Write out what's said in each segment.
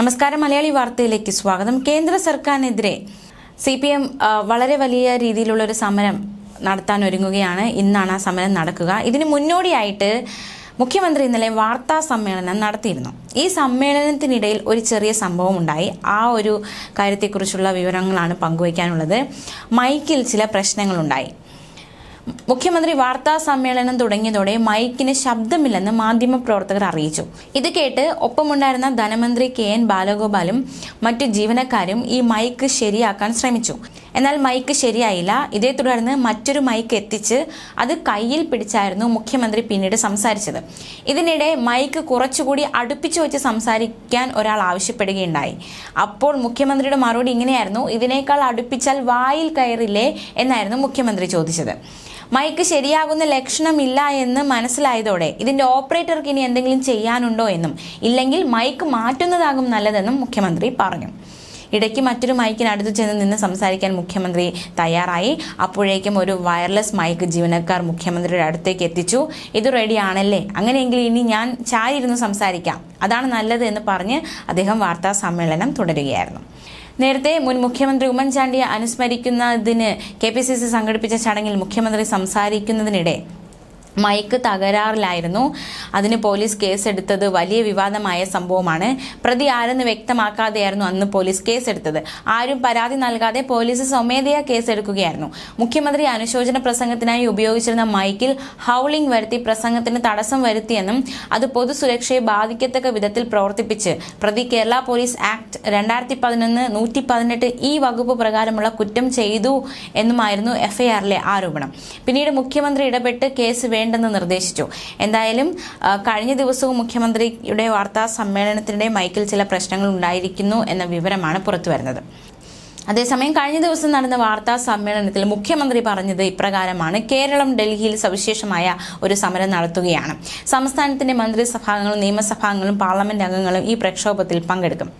നമസ്കാരം മലയാളി വാർത്തയിലേക്ക് സ്വാഗതം. കേന്ദ്ര സർക്കാരിനെതിരെ സി പി എം വളരെ വലിയ രീതിയിലുള്ള ഒരു സമരം നടത്താൻ ഒരുങ്ങുകയാണ്. ഇന്നാണ് ആ സമരം നടക്കുക. ഇതിന് മുന്നോടിയായിട്ട് മുഖ്യമന്ത്രി ഇന്നലെ വാർത്താ സമ്മേളനം നടത്തിയിരുന്നു. ഈ സമ്മേളനത്തിനിടയിൽ ഒരു ചെറിയ സംഭവം ഉണ്ടായി. ആ ഒരു കാര്യത്തെക്കുറിച്ചുള്ള വിവരങ്ങളാണ് പങ്കുവയ്ക്കാനുള്ളത്. മൈക്കിൽ ചില പ്രശ്നങ്ങളുണ്ടായി. മുഖ്യമന്ത്രി വാർത്താ സമ്മേളനം തുടങ്ങിയതോടെ മൈക്കിന് ശബ്ദമില്ലെന്ന് മാധ്യമപ്രവർത്തകർ അറിയിച്ചു. ഇത് കേട്ട് ഒപ്പമുണ്ടായിരുന്ന ധനമന്ത്രി കെ എൻ ബാലഗോപാലും മറ്റു ജീവനക്കാരും ഈ മൈക്ക് ശരിയാക്കാൻ ശ്രമിച്ചു. എന്നാൽ മൈക്ക് ശരിയായില്ല. ഇതേ തുടർന്ന് മറ്റൊരു മൈക്ക് എത്തിച്ച് അത് കയ്യിൽ പിടിച്ചായിരുന്നു മുഖ്യമന്ത്രി പിന്നീട് സംസാരിച്ചത്. ഇതിനിടെ മൈക്ക് കുറച്ചുകൂടി അടുപ്പിച്ചു വെച്ച് സംസാരിക്കാൻ ഒരാൾ ആവശ്യപ്പെടുകയുണ്ടായി. അപ്പോൾ മുഖ്യമന്ത്രിയുടെ മറുപടി ഇങ്ങനെയായിരുന്നു ഇതിനേക്കാൾ അടുപ്പിച്ചാൽ വായിൽ കയറില്ലേ? എന്നായിരുന്നു മുഖ്യമന്ത്രി ചോദിച്ചത്. മൈക്ക് ശരിയാകുന്ന ലക്ഷണമില്ല എന്ന് മനസ്സിലായതോടെ ഇതിന്റെ ഓപ്പറേറ്റർക്ക് ഇനി എന്തെങ്കിലും ചെയ്യാനുണ്ടോ എന്നും ഇല്ലെങ്കിൽ മൈക്ക് മാറ്റുന്നതാകും നല്ലതെന്നും മുഖ്യമന്ത്രി പറഞ്ഞു. ഇടയ്ക്ക് മറ്റൊരു മൈക്കിനടുത്ത് ചെന്ന് നിന്ന് സംസാരിക്കാൻ മുഖ്യമന്ത്രി തയ്യാറായി. അപ്പോഴേക്കും ഒരു വയർലെസ് മൈക്ക് ജീവനക്കാർ മുഖ്യമന്ത്രിയുടെ അടുത്തേക്ക് എത്തിച്ചു. ഇത് റെഡിയാണല്ലേ അങ്ങനെയെങ്കിൽ ഇനി ഞാൻ ചായ ഇരുന്ന് സംസാരിക്കാം. അതാണ് നല്ലത് എന്ന് പറഞ്ഞ് അദ്ദേഹം വാർത്താ സമ്മേളനം തുടരുകയായിരുന്നു. നേരത്തെ മുൻ മുഖ്യമന്ത്രി ഉമ്മൻചാണ്ടിയെ അനുസ്മരിക്കുന്നതിന് കെ പി സി സി സംഘടിപ്പിച്ച ചടങ്ങിൽ മുഖ്യമന്ത്രി സംസാരിക്കുന്നതിനിടെ മൈക്ക് തകരാറിലായിരുന്നു. അതിന് പോലീസ് കേസെടുത്തത് വലിയ വിവാദമായ സംഭവമാണ്. പ്രതി ആരെന്ന് വ്യക്തമാക്കാതെയായിരുന്നു അന്ന് പോലീസ് കേസെടുത്തത്. ആരും പരാതി നൽകാതെ പോലീസ് സ്വമേധയാ കേസെടുക്കുകയായിരുന്നു. മുഖ്യമന്ത്രി അനുശോചന പ്രസംഗത്തിനായി ഉപയോഗിച്ചിരുന്ന മൈക്കിൽ ഹൗളിംഗ് വരുത്തി പ്രസംഗത്തിന് തടസ്സം വരുത്തിയെന്നും അത് പൊതുസുരക്ഷയെ ബാധിക്കത്തക്ക വിധത്തിൽ പ്രവർത്തിപ്പിച്ച് പ്രതി കേരള പോലീസ് ആക്ട് രണ്ടായിരത്തി പതിനൊന്ന് നൂറ്റി പതിനെട്ട് ഈ വകുപ്പ് പ്രകാരമുള്ള കുറ്റം ചെയ്തു എന്നുമായിരുന്നു എഫ്ഐആറിലെ ആരോപണം. പിന്നീട് മുഖ്യമന്ത്രി ഇടപെട്ട് കേസ് വേണ്ടെന്ന് നിർദ്ദേശിച്ചു. എന്തായാലും കഴിഞ്ഞ ദിവസവും മുഖ്യമന്ത്രിയുടെ വാർത്താ സമ്മേളനത്തിനിടെ മൈക്കിൽ ചില പ്രശ്നങ്ങൾ ഉണ്ടായിരിക്കുന്നു എന്ന വിവരമാണ് പുറത്തു വരുന്നത് അതേസമയം കഴിഞ്ഞ ദിവസം നടന്ന വാർത്താ സമ്മേളനത്തിൽ മുഖ്യമന്ത്രി പറഞ്ഞത് ഇപ്രകാരമാണ്. കേരളം ഡൽഹിയിൽ സവിശേഷമായ ഒരു സമരം നടത്തുകയാണ്. സംസ്ഥാനത്തിന്റെ മന്ത്രിസഭാംഗങ്ങളും നിയമസഭാംഗങ്ങളും പാർലമെന്റ് അംഗങ്ങളും ഈ പ്രക്ഷോഭത്തിൽ പങ്കെടുക്കും.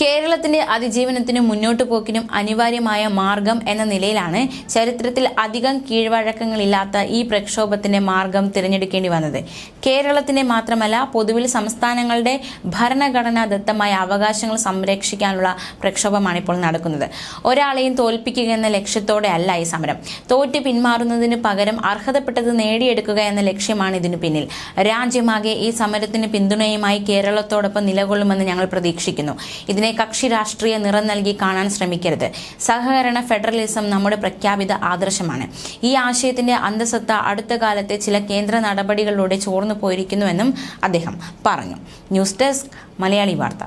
കേരളത്തിന്റെ അതിജീവനത്തിനും മുന്നോട്ടു പോക്കിനും അനിവാര്യമായ മാർഗം എന്ന നിലയിലാണ് ചരിത്രത്തിൽ അധികം കീഴ്വഴക്കങ്ങളില്ലാത്ത ഈ പ്രക്ഷോഭത്തിന്റെ മാർഗം തിരഞ്ഞെടുക്കേണ്ടി വന്നത്. കേരളത്തിന്റെ മാത്രമല്ല പൊതുവിൽ സംസ്ഥാനങ്ങളുടെ ഭരണഘടനാ ദത്തമായ അവകാശങ്ങൾ സംരക്ഷിക്കാനുള്ള പ്രക്ഷോഭമാണ് ഇപ്പോൾ നടക്കുന്നത്. ഒരാളെയും തോൽപ്പിക്കുക എന്ന ലക്ഷ്യത്തോടെ അല്ല ഈ സമരം. തോറ്റ് പിന്മാറുന്നതിന് പകരം അർഹതപ്പെട്ടത് നേടിയെടുക്കുക എന്ന ലക്ഷ്യമാണ് ഇതിനു പിന്നിൽ. രാജ്യമാകെ ഈ സമരത്തിന് പിന്തുണയുമായി കേരളത്തോടൊപ്പം നിലകൊള്ളുമെന്ന് ഞങ്ങൾ പ്രതീക്ഷിക്കുന്നു. ഇതിനെ കക്ഷി രാഷ്ട്രീയ നിറം നൽകി കാണാൻ ശ്രമിക്കരുത്. സഹകരണ ഫെഡറലിസം നമ്മുടെ പ്രഖ്യാപിത ആദർശമാണ്. ഈ ആശയത്തിന്റെ അന്തസത്ത അടുത്ത കാലത്തെ ചില കേന്ദ്ര നടപടികളിലൂടെ ചോർന്നു പോയിരിക്കുന്നുവെന്നും അദ്ദേഹം പറഞ്ഞു. ന്യൂസ് ഡെസ്ക് മലയാളി വാർത്ത.